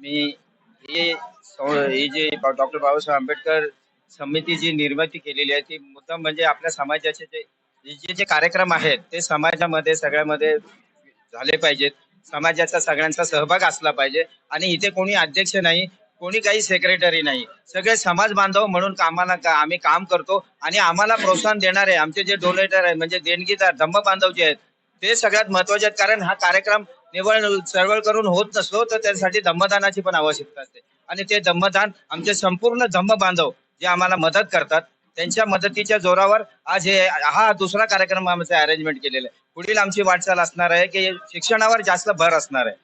आम्ही हे हे जे डॉक्टर बाबासाहेब आंबेडकर समिती जी निर्मिती केलेली आहे ती मुद्दाम म्हणजे आपल्या समाजाचे जे जे जे कार्यक्रम आहेत ते समाजामध्ये सगळ्यामध्ये झाले पाहिजेत. समाजाचा सगळ्यांचा सहभाग असला पाहिजे. आणि इथे कोणी अध्यक्ष नाही कोणी काही सेक्रेटरी नाही. सगळे समाज बांधव म्हणून कामाला का आम्ही काम करतो. आणि आम्हाला प्रोत्साहन देणारे आमचे जे डोनेटर आहेत म्हणजे देणगीदार धम्म बांधव जे आहेत ते सगळ्यात महत्त्वाचे आहेत. कारण हा कार्यक्रम निवळ चळवळ करून होत नसलो तर त्यासाठी धम्मदानाची पण आवश्यकता असते. आणि ते धम्मदान आमचे संपूर्ण धम्म बांधव जे आम्हाला मदत करतात त्यांच्या मदतीच्या जोरावर आज हे हा दुसरा कार्यक्रम आमचं अरेंजमेंट केलेला आहे. पुढील आमची वाटचाल असणार आहे की शिक्षणावर जास्त भर असणार आहे.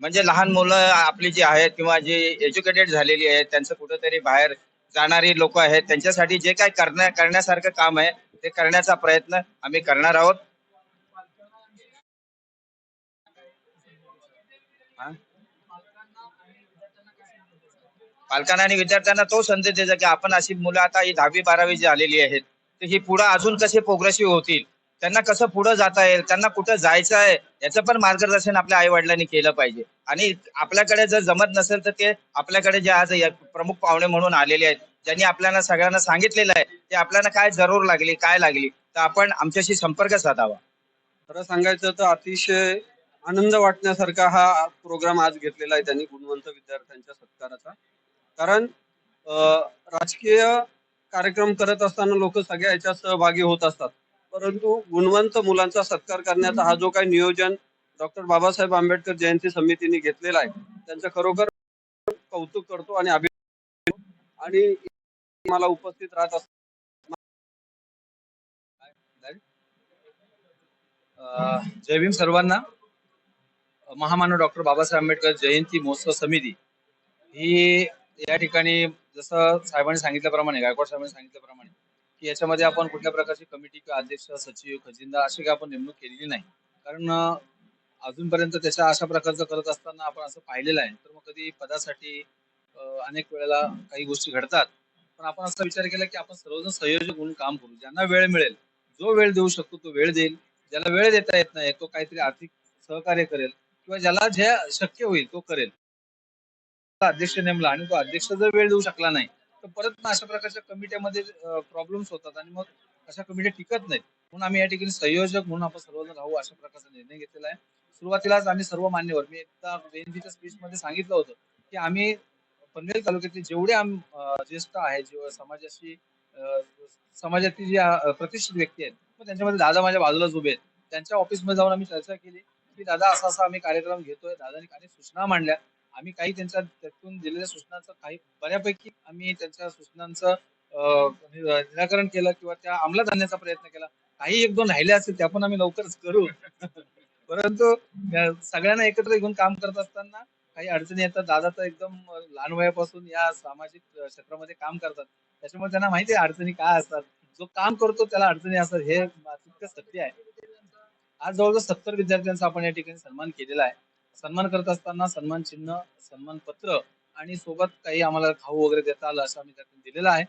म्हणजे लहान मुलं आपली जी आहेत किंवा जे एज्युकेटेड झालेली आहेत त्यांचं कुठेतरी बाहेर जाणारी लोक आहेत त्यांच्यासाठी जे काय करण्या करण्यासारखं काम आहे ते करण्याचा प्रयत्न आम्ही करणार आहोत. पालकांना आणि विद्यार्थ्यांना तो संदेश द्यायचा की आपण अशी मुलं आता ही दहावी बारावी जी आलेली आहेत तर ही पुढे अजून कसे प्रोग्रेसिव्ह होतील त्यांना कसं पुढे जाता येईल त्यांना कुठं जायचं आहे याचं पण मार्गदर्शन आपल्या आई वडिलांनी केलं पाहिजे. आणि आपल्याकडे जर जमत नसेल तर ते आपल्याकडे जे आज प्रमुख पाहुणे म्हणून आलेले आहेत ज्यांनी आपल्याला सगळ्यांना सांगितलेलं आहे ते आपल्याला काय जरूर लागली काय लागली तर आपण आमच्याशी संपर्क साधावा. खरं सांगायचं तर अतिशय आनंद वाटण्यासारखा हा प्रोग्राम आज घेतलेला आहे त्यांनी गुणवंत विद्यार्थ्यांच्या सत्काराचा. कारण राजकीय कार्यक्रम करत असताना लोक सगळ्या याच्यात सहभागी होत असतात. परंतु गुणवंत मुलांचा सत्कार करण्याचा हा जो काही नियोजन डॉक्टर बाबासाहेब आंबेडकर जयंती समितीने घेतलेला आहे त्यांचं खरोखर कौतुक करतो आणि अभिनंदन आणि मला उपस्थित राहत असत जय भीम सर्वांना. महामानव डॉक्टर बाबासाहेब आंबेडकर जयंती महोत्सव समिती ही या ठिकाणी जसं साहेबांनी सांगितल्याप्रमाणे गायकवाड साहेबांनी सांगितल्याप्रमाणे की याच्यामध्ये आपण कुठल्या प्रकारची कमिटी किंवा अध्यक्ष सचिव खजिनदार अशी काही आपण नेमणूक केलेली नाही. कारण अजूनपर्यंत त्याच्या अशा प्रकारचं करत असताना आपण असं पाहिलेलं आहे तर मग कधी पदासाठी अनेक वेळेला काही गोष्टी घडतात. पण आपण असा विचार केला की आपण सर्वजण संयोजक म्हणून काम करू. ज्यांना वेळ मिळेल जो वेळ देऊ शकतो तो वेळ देईल. ज्याला वेळ देता येत नाही तो काहीतरी आर्थिक सहकार्य करेल. किंवा ज्याला जे शक्य होईल तो करेल. अध्यक्ष नेमला आणि तो अध्यक्ष जर वेळ देऊ शकला नाही तर परत मग अशा प्रकारच्या कमिट्यामध्ये प्रॉब्लेम्स होतात आणि मग अशा कमिट्या टिकत नाहीत. म्हणून आम्ही या ठिकाणी संयोजक म्हणून आपण सर्वजण राहू अशा प्रकारचा निर्णय घेतलेला आहे. सुरुवातीलाच आम्ही सर्व मान्यवर मी एकदा जयंतीच्या स्पीच मध्ये सांगितलं होतं की आम्ही पनवेल तालुक्यातले जेवढे आम ज्येष्ठ आहे जेव्हा समाजाशी समाजातील जे प्रतिष्ठित व्यक्ती आहेत मग त्यांच्यामध्ये दादा माझ्या बाजूलाच उभे आहेत. त्यांच्या ऑफिसमध्ये जाऊन आम्ही चर्चा केली. की दादा असा असा आम्ही कार्यक्रम घेतोय दादानी काही सूचना मांडल्या. आम्ही काही त्यांच्या त्यातून दिलेल्या सूचनांचं काही बऱ्यापैकी आम्ही त्यांच्या सूचनांचं निराकरण केलं किंवा त्या अंमलात आणण्याचा प्रयत्न केला. काही एक दोन राहिले असतील त्या पण आम्ही लवकरच करू. परंतु सगळ्यांना एकत्र घेऊन काम करत असताना काही अडचणी येतात. दादा तर एकदम लहान वयापासून या सामाजिक क्षेत्रामध्ये काम करतात. त्याच्यामुळे त्यांना माहिती आहे अडचणी काय असतात. जो काम करतो त्याला अडचणी असतात हे तितकं सत्य आहे. आज जवळजवळ सत्तर विद्यार्थ्यांचा आपण या ठिकाणी सन्मान केलेला आहे. सन्मान करत असताना सन्मान चिन्ह सन्मान पत्र आणि सोबत काही आम्हाला खाऊ वगैरे देता आलं असं आम्ही त्यातून दिलेलं आहे.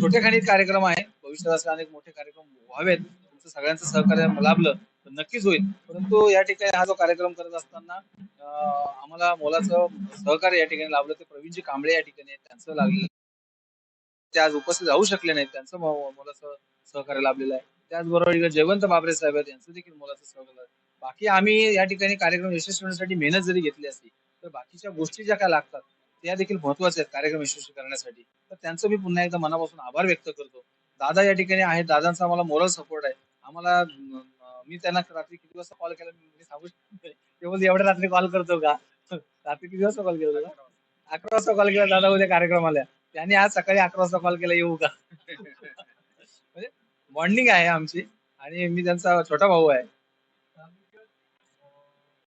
छोटे खाणी कार्यक्रम आहे. भविष्यात असे अनेक मोठे कार्यक्रम व्हावेत. तुमचं सगळ्यांचं सहकार्य लाभलं तर नक्कीच होईल. परंतु या ठिकाणी हा जो कार्यक्रम करत असताना अं, आम्हाला मोलाचं सहकार्य या ठिकाणी लाभलं. ते प्रवीणजी कांबळे या ठिकाणी त्यांचं लागलेलं ते आज उपस्थित राहू शकले नाहीत. त्यांचं मोलाचं सहकार्य लाभलेलं आहे. त्याचबरोबर इकडे जयवंत बाबरे साहेब आहेत यांचं देखील मोलाचं स्वागत आहे. बाकी आम्ही या ठिकाणी कार्यक्रम यशस्वी होण्यासाठी मेहनत जरी घेतली असली तर बाकीच्या गोष्टी ज्या काय लागतात त्या देखील महत्त्वाच्या आहेत कार्यक्रम यशस्वी करण्यासाठी. तर त्यांचं मी पुन्हा एकदा मनापासून आभार व्यक्त करतो. दादा या ठिकाणी आहेत दादांचा आम्हाला मोरल सपोर्ट आहे. आम्हाला मी त्यांना रात्री किती वाजता कॉल केला मी सांगू शकतो एवढ्या रात्री कॉल करतो का? रात्री किती वाजता कॉल केला अकरा वाजता कॉल केला दादा उद्या कार्यक्रम आल्या त्यांनी आज सकाळी अकरा वाजता कॉल केला येऊ का? बॉन्डिंग आहे आमची. आणि मी त्यांचा छोटा भाऊ आहे.